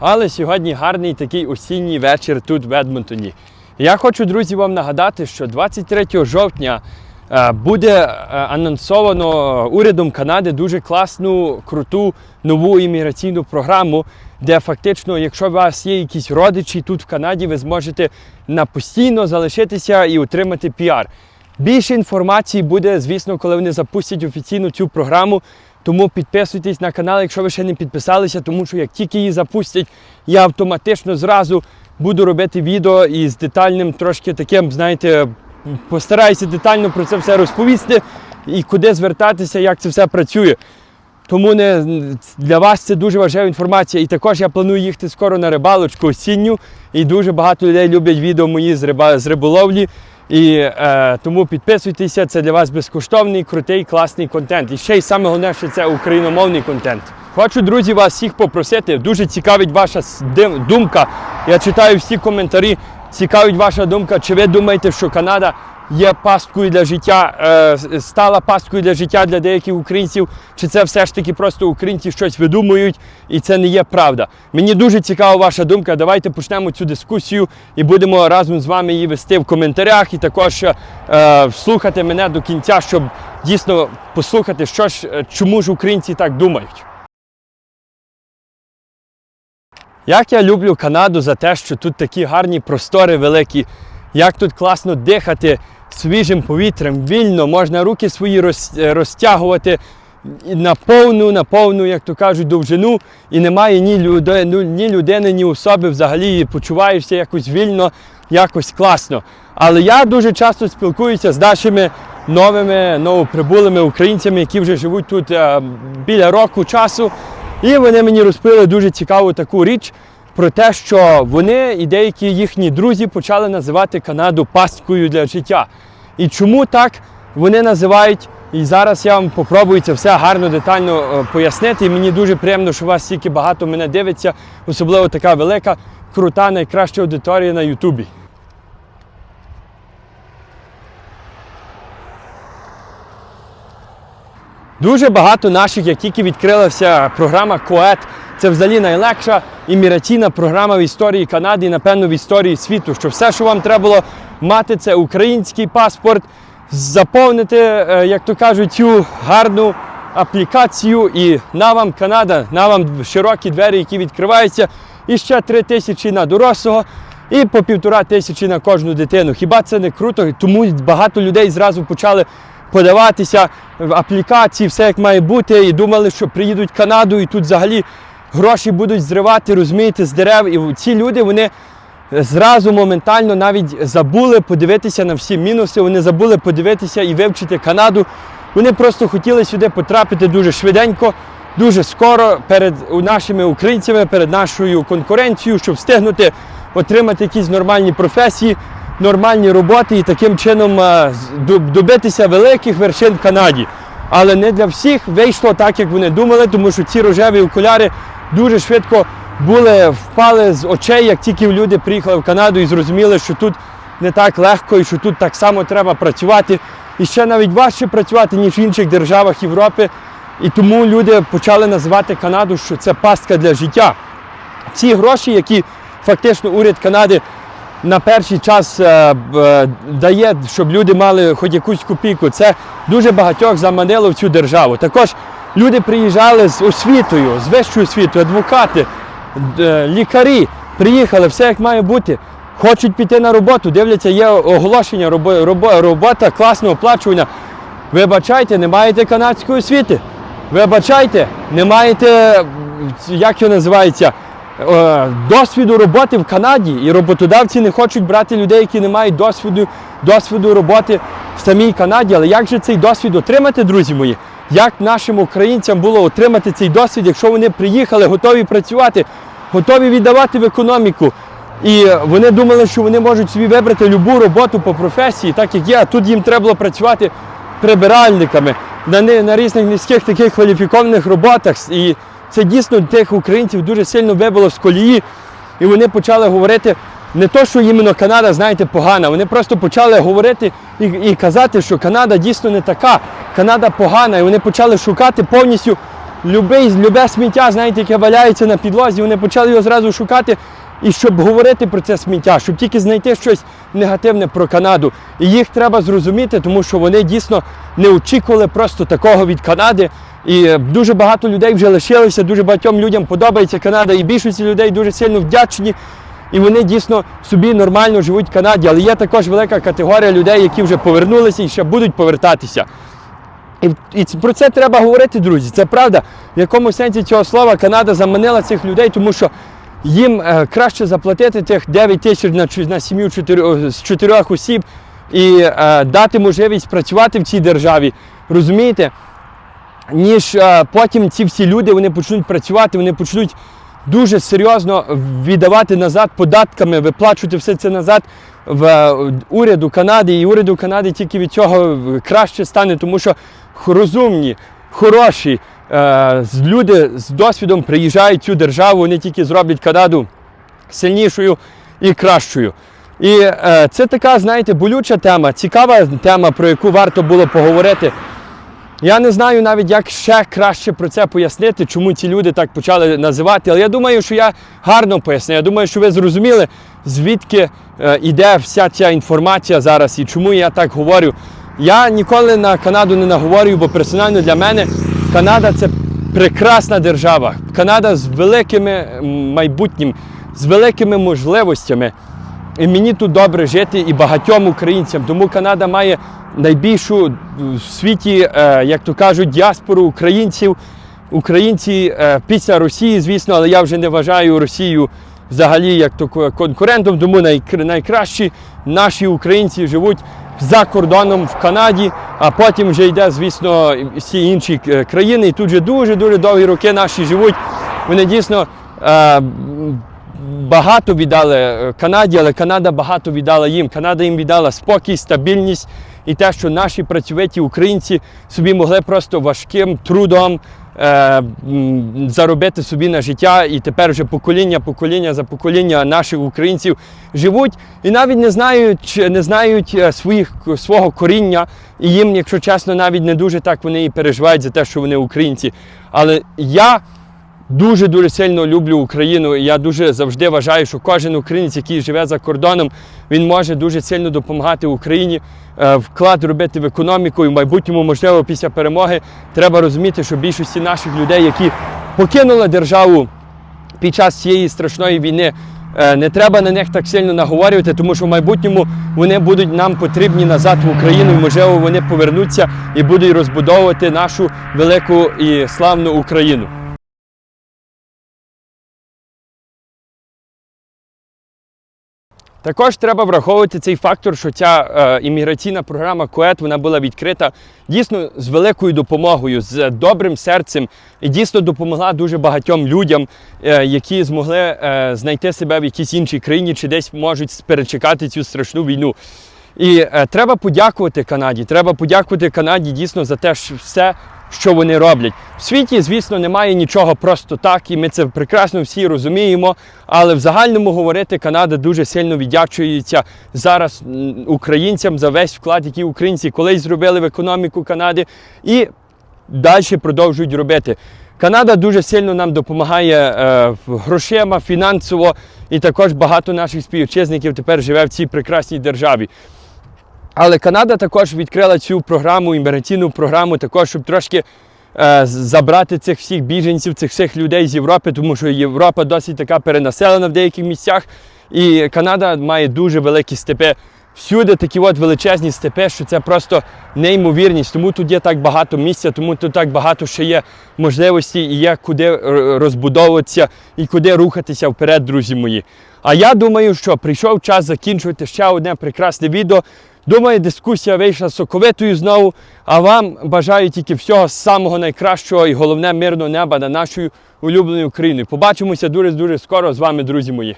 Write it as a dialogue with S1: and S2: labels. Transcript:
S1: Але сьогодні гарний такий осінній вечір тут в Едмонтоні. Я хочу, друзі, вам нагадати, що 23 жовтня е, буде е, анонсовано урядом Канади дуже класну, круту нову імміграційну програму, де фактично, якщо у вас є якісь родичі тут в Канаді, ви зможете на постійно залишитися і отримати піар. Більше інформації буде, звісно, коли вони запустять офіційно цю програму. Тому підписуйтесь на канал, якщо ви ще не підписалися, тому що як тільки її запустять, я автоматично зразу буду робити відео із детальним, трошки таким, знаєте, постараюся детально про це все розповісти і куди звертатися, як це все працює. Тому не, для вас це дуже важлива інформація. І також я планую їхати скоро на рибалочку осінню. І дуже багато людей люблять відео мої з, риба, з риболовлі. І е, тому підписуйтеся, це для вас безкоштовний, крутий, класний контент. І ще й саме головне, що це україномовний контент. Хочу, друзі, вас всіх попросити. Дуже цікавить ваша думка. Я читаю всі коментарі. Цікавить ваша думка, чи ви думаєте, що Канада є пасткою для життя, е, стала пасткою для життя для деяких українців, чи це все ж таки просто українці щось видумують і це не є правда. Мені дуже цікава ваша думка. Давайте почнемо цю дискусію і будемо разом з вами її вести в коментарях і також е, слухати мене до кінця, щоб дійсно послухати, що ж, е, чому ж українці так думають. Як я люблю Канаду за те, що тут такі гарні простори великі, як тут класно дихати свіжим повітрям, вільно, можна руки свої е, розтягувати на повну, на повну, як то кажуть, довжину, і немає ні, люди, ну, ні людини, ні особи взагалі, почуваєшся якось вільно, якось класно. Але я дуже часто спілкуюся з нашими новими новоприбулими українцями, які вже живуть тут е, біля року часу. І вони мені розповіли дуже цікаву таку річ про те, що вони і деякі їхні друзі почали називати Канаду пасткою для життя. І чому так вони називають? І зараз я вам попробую це все гарно, детально е, пояснити. І мені дуже приємно, що вас стільки багато мене дивиться, особливо така велика, крута, найкраща аудиторія на Ютубі. Дуже багато наших, як тільки відкрилася програма КОЕТ, це взагалі найлегша імміграційна програма в історії Канади і, напевно, в історії світу. Що все, що вам треба було мати, це український паспорт, заповнити, е, як то кажуть, цю гарну аплікацію. І на вам Канада, на вам широкі двері, які відкриваються, і ще три тисячі на дорослого. І по півтора тисячі на кожну дитину. Хіба це не круто? Тому багато людей зразу почали подаватися в аплікації, все як має бути, і думали, що приїдуть в Канаду, і тут взагалі гроші будуть зривати, розумієте, з дерев. І ці люди вони зразу моментально навіть забули подивитися на всі мінуси. Вони забули подивитися і вивчити Канаду. Вони просто хотіли сюди потрапити дуже швиденько, дуже скоро перед нашими українцями, перед нашою конкуренцією, щоб встигнути отримати якісь нормальні професії, нормальні роботи і таким чином е, добитися великих вершин в Канаді. Але не для всіх вийшло так, як вони думали, тому що ці рожеві окуляри дуже швидко були, впали з очей, як тільки люди приїхали в Канаду і зрозуміли, що тут не так легко і що тут так само треба працювати. І ще навіть важче працювати, ніж в інших державах Європи. І тому люди почали називати Канаду, що це пастка для життя. Ці гроші, які фактично уряд Канади на перший час е, дає, щоб люди мали хоч якусь копійку, це дуже багатьох заманило в цю державу. Також люди приїжджали з освітою, з вищою освітою, адвокати, е, лікарі приїхали, все як має бути. Хочуть піти на роботу, дивляться, є оголошення, робо- робо- робота класно оплачувана. Вибачайте, не маєте канадської освіти. Вибачайте, не маєте, як його називається, досвіду роботи в Канаді. І роботодавці не хочуть брати людей, які не мають досвіду, досвіду роботи в самій Канаді. Але як же цей досвід отримати, друзі мої? Як нашим українцям було отримати цей досвід, якщо вони приїхали, готові працювати, готові віддавати в економіку? І вони думали, що вони можуть собі вибрати будь-яку роботу по професії, так як є, а тут їм треба було працювати прибиральниками на, на різних низьких таких кваліфікованих роботах. І це дійсно тих українців дуже сильно вибило з колії. І вони почали говорити не то, що іменно Канада, знаєте, погана. Вони просто почали говорити і, і казати, що Канада дійсно не така, Канада погана. І вони почали шукати повністю любий, любе сміття, знаєте, яке валяється на підлозі, вони почали його зразу шукати. І щоб говорити про це сміття, щоб тільки знайти щось негативне про Канаду. І їх треба зрозуміти, тому що вони дійсно не очікували просто такого від Канади. І е, дуже багато людей вже лишилися, дуже багатьом людям подобається Канада, і більшості людей дуже сильно вдячні. І вони дійсно собі нормально живуть в Канаді. Але є також велика категорія людей, які вже повернулися і ще будуть повертатися. І, і про це треба говорити, друзі. Це правда. В якому сенсі цього слова Канада заманила цих людей, тому що їм е, краще заплатити тих 9 тисяч на, на сім'ю з чотирьох осіб і е, дати можливість працювати в цій державі. Розумієте? Ніж е, потім ці всі люди вони почнуть працювати, вони почнуть дуже серйозно віддавати назад податками, виплачувати все це назад в е, уряду Канади. І уряду Канади тільки від цього краще стане, тому що розумні, хороші е, люди з досвідом приїжджають в цю державу, вони тільки зроблять Канаду сильнішою і кращою. І е, це така, знаєте, болюча тема, цікава тема, про яку варто було поговорити. Я не знаю навіть, як ще краще про це пояснити, чому ці люди так почали називати. Але я думаю, що я гарно поясню. Я думаю, що ви зрозуміли, звідки е, іде вся ця інформація зараз і чому я так говорю. Я ніколи на Канаду не наговорюю, бо персонально для мене Канада це прекрасна держава. Канада з великими майбутнім, з великими можливостями. І мені тут добре жити і багатьом українцям. Тому Канада має найбільшу в світі, е, як то кажуть, діаспору українців. Українці е, після Росії, звісно, але я вже не вважаю Росію взагалі як то конкурентом, тому найкращі наші українці живуть за кордоном в Канаді, а потім вже йде, звісно, всі інші е, країни. І тут вже дуже-дуже довгі роки наші живуть. Вони дійсно багато віддали е, Канаді, але Канада багато віддала їм. Канада їм віддала спокій, стабільність і те, що наші працьовиті українці собі могли просто важким трудом е, заробити собі на життя. І тепер вже покоління, покоління за покоління наших українців живуть і навіть не знають, не знають е, своїх свого коріння. І їм, якщо чесно, навіть не дуже так вони і переживають за те, що вони українці. Але я дуже дуже сильно люблю Україну. Я дуже завжди вважаю, що кожен українець, який живе за кордоном, він може дуже сильно допомагати Україні, е, вклад робити в економіку. І в майбутньому, можливо, після перемоги треба розуміти, що більшості наших людей, які покинули державу під час цієї страшної війни. е, Не треба на них так сильно наговорювати, тому що в майбутньому вони будуть нам потрібні назад в Україну, і можливо вони повернуться і будуть розбудовувати нашу велику і славну Україну. Також треба враховувати цей фактор, що ця е, імміграційна програма КОЕТ вона була відкрита дійсно з великою допомогою, з добрим серцем і дійсно допомогла дуже багатьом людям, е, які змогли е, знайти себе в якійсь іншій країні чи десь можуть перечекати цю страшну війну. І е, треба подякувати Канаді. Треба подякувати Канаді дійсно за те, що все, що вони роблять. В світі, звісно, немає нічого просто так, і ми це прекрасно всі розуміємо. Але в загальному говорити, Канада дуже сильно віддячується зараз українцям за весь вклад, який українці колись зробили в економіку Канади, і далі продовжують робити. Канада дуже сильно нам допомагає е, грошима, фінансово, і також багато наших співвітчизників тепер живе в цій прекрасній державі. Але Канада також відкрила цю програму, імміграційну програму, також, щоб трошки е, забрати цих всіх біженців, цих всіх людей з Європи, тому що Європа досить така перенаселена в деяких місцях. І Канада має дуже великі степи. Всюди такі от величезні степи, що це просто неймовірність. Тому тут є так багато місця, тому тут так багато ще є можливостей і є куди е, розбудовуватися і куди рухатися вперед, друзі мої. А я думаю, що прийшов час закінчувати ще одне прекрасне відео. Думаю, дискусія вийшла соковитою знову. А вам бажаю тільки всього самого найкращого і головне мирного неба над нашою улюбленою Україною. Побачимося дуже дуже скоро з вами, друзі мої.